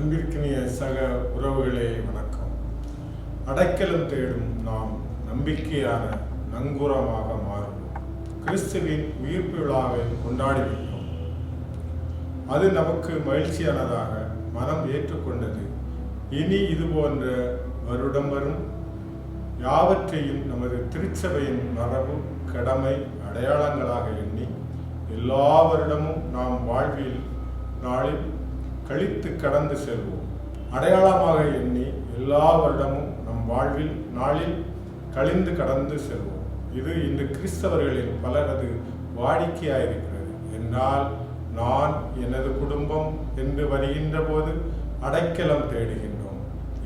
அன்பிற்கினிய சக உறவுகளே வணக்கம். அடைக்கலம் தேடும் நாம் நம்பிக்கையான நங்கூரமாக மாறுவோம். கிறிஸ்துவின் உயிர்ப்பு விழாவை கொண்டாடிவிட்டோம் அது நமக்கு மகிழ்ச்சியானதாக மனம் ஏற்றுக்கொண்டது. இனி இது போன்ற வருடம் வரும் யாவற்றையும் நமது திருச்சபையின் மரபு கடமை அடையாளங்களாக எண்ணி எல்லா வருடமும் நாம் வாழ்வில் நாளில் கழித்து கடந்து செல்வோம். அடையாளமாக எண்ணி எல்லா வருடமும் நம் வாழ்வில் நாளில் கழிந்து கடந்து செல்வோம். இது இன்று கிறிஸ்தவர்களில் பலரது வாடிக்கையாயிருக்கிறது. என்றால் நான் எனது குடும்பம் என்று வருகின்ற போது அடைக்கலம் தேடுகின்றோம்.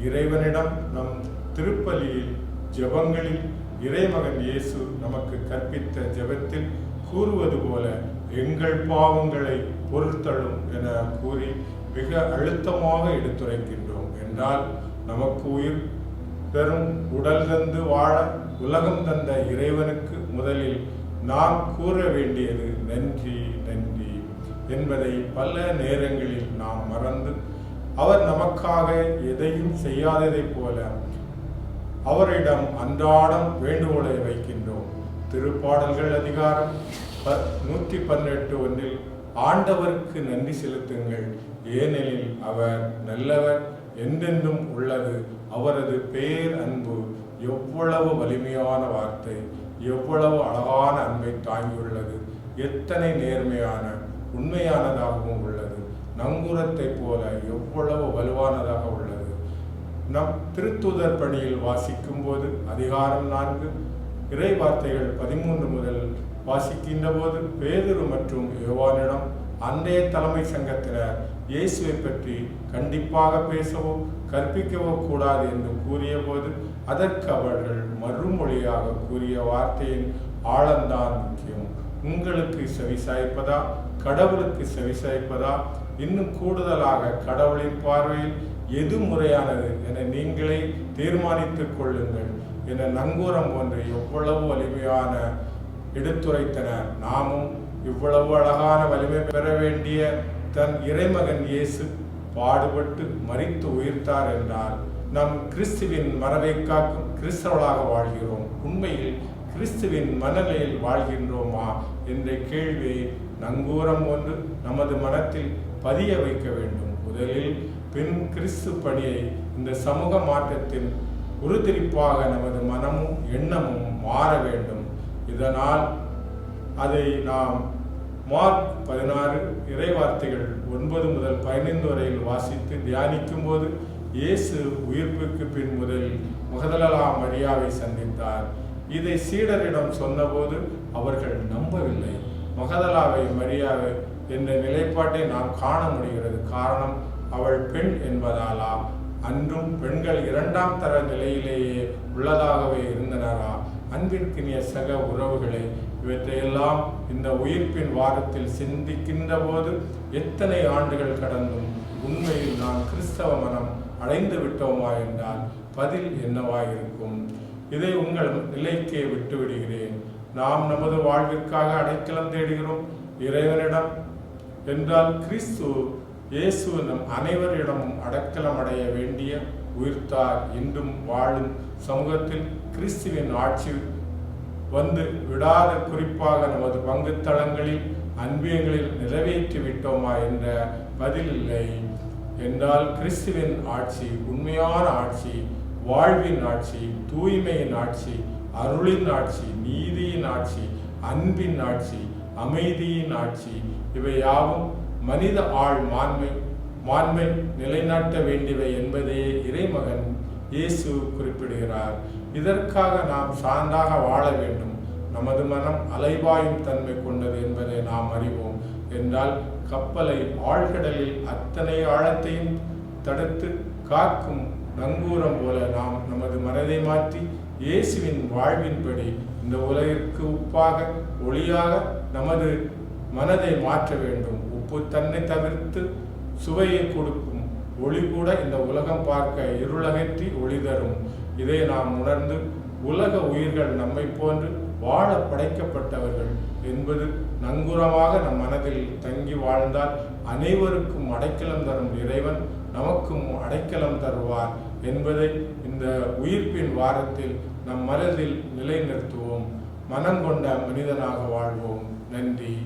இறைவனிடம் நம் திருப்பலியில் ஜெபங்களில் இறைமகன் இயேசு நமக்கு கற்பித்த ஜெபத்தில் கூறுவது போல எங்கள் பாவங்களை பொருத்தழும் என கூறி மிக அழுத்தமாக எடுத்துரைக்கின்றோம். என்றால் நமக்கு உயிர் பெறும் உடல் தந்து வாழ உலகம் தந்த இறைவனுக்கு முதலில் நாம் கூற வேண்டியது நன்றி நன்றி என்பதை பல நேரங்களில் நாம் மறந்து அவர் நமக்காக எதையும் செய்யாததைப் போல அவரிடம் அன்றாடம் வேண்டுகோளை வைக்கின்றோம். திருப்பாடல்கள் அதிகாரம் நூற்றி பதினெட்டு ஒன்றில் ஆண்டவருக்கு நன்றி செலுத்துங்கள். ஏனெனில் அவர் நல்லவர் என்றென்றும் உள்ளது. அவரது பேர் அன்பு எவ்வளவு வலிமையான வார்த்தை எவ்வளவு அழகான அன்பை தாங்கியுள்ளது. எத்தனை நேர்மையான உண்மையானதாகவும் உள்ளது. நங்கூரத்தைப் போல எவ்வளவு வலுவானதாக உள்ளது. நம் திருத்துதர் பணியில் வாசிக்கும் போது அதிகாரம் நான்கு இறை வார்த்தைகள் பதிமூன்று முதல் வாசிக்கின்ற போது பேதுரு மற்றும் யோவானிடம் அன்றைய தலைமை சங்கத்தினர் இயேசுவை பற்றி கண்டிப்பாக பேசவோ கற்பிக்கவோ கூடாது என்று கூறிய போது அதற்கு அவர்கள் மறுமொழியாக கூறிய வார்த்தையின் ஆழந்தான் முக்கியம். உங்களுக்கு செவிசாய்ப்பதா? கடவுளுக்கு செவிசாய்ப்பதா? இன்னும் கூடுதலாக கடவுளின் பார்வையில் எது முறையானது என நீங்களே தீர்மானித்துக் கொள்ளுங்கள் என நங்கூரம் ஒன்று எவ்வளவு வலிமையான எடுத்துரைத்தனர். நாமும் இவ்வளவு அழகான வலிமை பெற வேண்டிய தன் இறைமகன் இயேசு பாடுபட்டு மறித்து உயிர்த்தார் என்றால் நம் கிறிஸ்துவின் மரபை காக்கும் கிறிஸ்தவர்களாக வாழ்கிறோம். உண்மையில் கிறிஸ்துவின் மனநிலையில் வாழ்கின்றோமா என்ற கேள்வியை நங்கூரம் ஒன்று நமது மனத்தில் பதிய வைக்க வேண்டும். முதலில் பெண் கிறிஸ்து பணியை இந்த சமூக மாற்றத்தின் உறுதிப்பாக நமது மனமும் எண்ணமும் மாற வேண்டும். இதனால் அதை நாம் மார்க் பதினாறு இறைவார்த்தைகள் ஒன்பது முதல் பதினைந்து வரையில் வாசித்து தியானிக்கும் போது இயேசு உயிர்ப்புக்கு பின் முதல் மகதலலா மரியாவை சந்தித்தார். இதை சீடரிடம் சொன்னபோது அவர்கள் நம்பவில்லை. மகதலாவை மரியாவை என்ற நிலைப்பாட்டை நாம் காண முடிகிறது. காரணம் அவள் பெண் என்பதாலா? அன்றும் பெண்கள் இரண்டாம் தர நிலையிலேயே உள்ளதாகவே இருந்தனரா? அன்பிற்கினிய சக உறவுகளை இவற்றையெல்லாம் இந்த உயிர்ப்பின் வாரத்தில் சிந்திக்கின்ற போது எத்தனை ஆண்டுகள் கடந்தும் உண்மையில் நான் கிறிஸ்தவ மனம் அடைந்து விட்டோமா என்றால் பதில் என்னவாயிருக்கும்? இதை உங்கள் நிலைக்கே விட்டுவிடுகிறேன். நாம் நமது வாழ்விற்காக அடைக்கலம் தேடுகிறோம். இறைவனிடம் என்றால் கிறிஸ்து இயேசு நம் அனைவரிடமும் அடைக்கலம் அடைய வேண்டிய உயிர்த்தார் இன்றும் வாழும் சமூகத்தில் கிறிஸ்துவின் ஆட்சி வந்து விடாத குறிப்பாக நமது பங்குத்தளங்களில் அன்பியங்களில் நிறைவேற்றி விட்டோமா என்ற பதில் இல்லை. என்றால் கிறிஸ்துவின் ஆட்சி உண்மையான ஆட்சி வாழ்வின் ஆட்சி தூய்மையின் ஆட்சி அருளின் ஆட்சி நீதியின் ஆட்சி அன்பின் ஆட்சி அமைதியின் ஆட்சி இவை யாவும் மனித ஆள் மாண்மை மாண்பை நிலைநாட்ட வேண்டியவை என்பதையே இறைமகன் இயேசு குறிப்பிடுகிறார். இதற்காக நாம் சான்றாக வாழ வேண்டும். நமது மனம் அலைவாயும் தன்மை கொண்டது என்பதை நாம் அறிவோம். என்றால் கப்பலை ஆழ்கடலில் அத்தனை ஆழத்தையும் தடுத்து காக்கும் நங்கூரம் போல நாம் நமது மனதை மாற்றி இயேசுவின் வாழ்வின்படி இந்த உலகிற்கு உப்பாக ஒளியாக நமது மனதை மாற்ற வேண்டும். உப்பு தன்னை தவிர்த்து சுவையை கொடுக்கும். ஒளி கூட இந்த உலகம் பார்க்க இருளகற்றி ஒளி தரும். இதை நாம் உணர்ந்து உலக உயிர்கள் நம்மை போன்று வாழ படைக்கப்பட்டவர்கள் என்பது நங்கூரமாக நம் மனதில் தங்கி வாழ்ந்தால் அனைவருக்கும் அடைக்கலம் தரும் இறைவன் நமக்கும் அடைக்கலம் தருவார் என்பதை இந்த உயிர்ப்பின் வாரத்தில் நம் மனதில் நிலைநிறுத்துவோம். மனம் கொண்ட மனிதனாக வாழ்வோம். நன்றி.